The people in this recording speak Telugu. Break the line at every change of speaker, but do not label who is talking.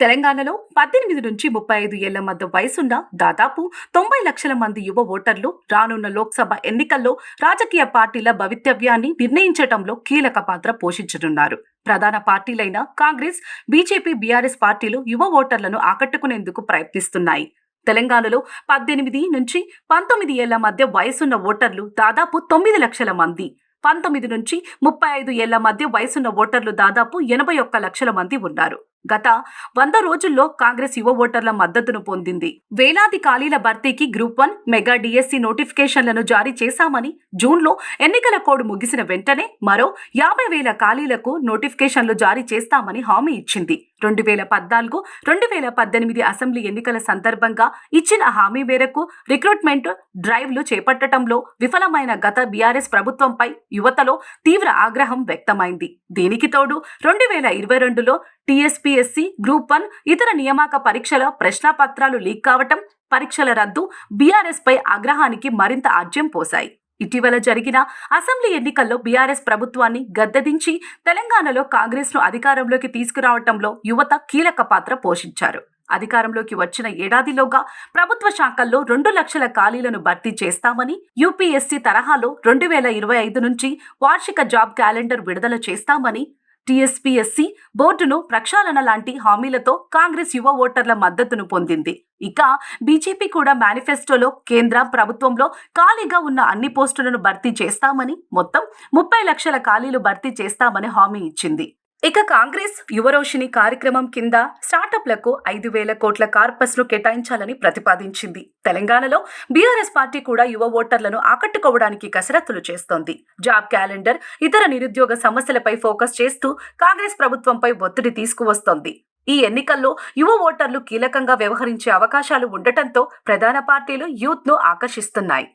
తెలంగాణలో పద్దెనిమిది నుంచి ముప్పై ఐదు ఏళ్ళ మధ్య వయసున్న దాదాపు తొంభై లక్షల మంది యువ ఓటర్లు రానున్న లోక్సభ ఎన్నికల్లో రాజకీయ పార్టీల భవితవ్యాన్ని నిర్ణయించటంలో కీలక పాత్ర పోషించనున్నారు. ప్రధాన పార్టీలైన కాంగ్రెస్ బీజేపీ బీఆర్ఎస్ పార్టీలు యువ ఓటర్లను ఆకట్టుకునేందుకు ప్రయత్నిస్తున్నాయి. తెలంగాణలో పద్దెనిమిది నుంచి పంతొమ్మిది ఏళ్ళ మధ్య వయసున్న ఓటర్లు దాదాపు తొమ్మిది లక్షల మంది. పంతొమ్మిది నుంచి ముప్పై ఐదు ఏళ్ళ మధ్య వయసున్న ఓటర్లు దాదాపు ఎనభై ఒక్క లక్షల మంది ఉన్నారు. గత వంద రోజుల్లో కాంగ్రెస్ యువ ఓటర్ల మద్దతును పొందింది. వేలాది ఖాళీల భర్తీకి గ్రూప్ వన్ మెగా డిఎస్సి నోటిఫికేషన్లను జారీ చేశామని జూన్లో ఎన్నికల కోడ్ ముగిసిన వెంటనే మరో యాభై వేల ఖాళీలకు నోటిఫికేషన్లు జారీ చేస్తామని హామీ ఇచ్చింది. రెండు వేల పద్నాలుగు రెండు వేల పద్దెనిమిది అసెంబ్లీ ఎన్నికల సందర్భంగా ఇచ్చిన హామీ మేరకు రిక్రూట్మెంట్ డ్రైవ్లు చేపట్టడంలో విఫలమైన గత బీఆర్ఎస్ ప్రభుత్వంపై యువతలో తీవ్ర ఆగ్రహం వ్యక్తమైంది. దీనికి తోడు రెండు వేల ఇరవై రెండులో టీఎస్పీఎస్సీ గ్రూప్ వన్ ఇతర నియామక పరీక్షల ప్రశ్నాపత్రాలు లీక్ కావటం పరీక్షల రద్దు బీఆర్ఎస్ పై ఆగ్రహానికి మరింత ఆజ్యం పోశాయి. ఇటీవల జరిగిన అసెంబ్లీ ఎన్నికల్లో బీఆర్ఎస్ ప్రభుత్వాన్ని గద్దెదించి తెలంగాణలో కాంగ్రెస్ను అధికారంలోకి తీసుకురావటంలో యువత కీలక పాత్ర పోషించారు. అధికారంలోకి వచ్చిన ఏడాదిలోగా ప్రభుత్వ శాఖల్లో రెండు లక్షల ఖాళీలను భర్తీ చేస్తామని యూపీఎస్సీ తరహాలో రెండు వేల ఇరవై ఐదు నుంచి వార్షిక జాబ్ క్యాలెండర్ విడుదల చేస్తామని టీఎస్పీఎస్సీ బోర్డును ప్రక్షాళన లాంటి హామీలతో కాంగ్రెస్ యువ ఓటర్ల మద్దతును పొందింది. ఇక బీజేపీ కూడా మేనిఫెస్టోలో కేంద్ర ప్రభుత్వంలో ఖాళీగా ఉన్న అన్ని పోస్టులను భర్తీ చేస్తామని మొత్తం ముప్పై లక్షల ఖాళీలు భర్తీ చేస్తామని హామీ ఇచ్చింది. ఇక కాంగ్రెస్ యువరోషిని కార్యక్రమం కింద స్టార్టప్లకు ఐదు వేల కోట్ల కార్పస్ను కేటాయించాలని ప్రతిపాదించింది. తెలంగాణలో బీఆర్ఎస్ పార్టీ కూడా యువ ఓటర్లను ఆకట్టుకోవడానికి కసరత్తులు చేస్తోంది. జాబ్ క్యాలెండర్ ఇతర నిరుద్యోగ సమస్యలపై ఫోకస్ చేస్తూ కాంగ్రెస్ ప్రభుత్వంపై ఒత్తిడి తీసుకువస్తోంది. ఈ ఎన్నికల్లో యువ ఓటర్లు కీలకంగా వ్యవహరించే అవకాశాలు ఉండటంతో ప్రధాన పార్టీలు యూత్ను ఆకర్షిస్తున్నాయి.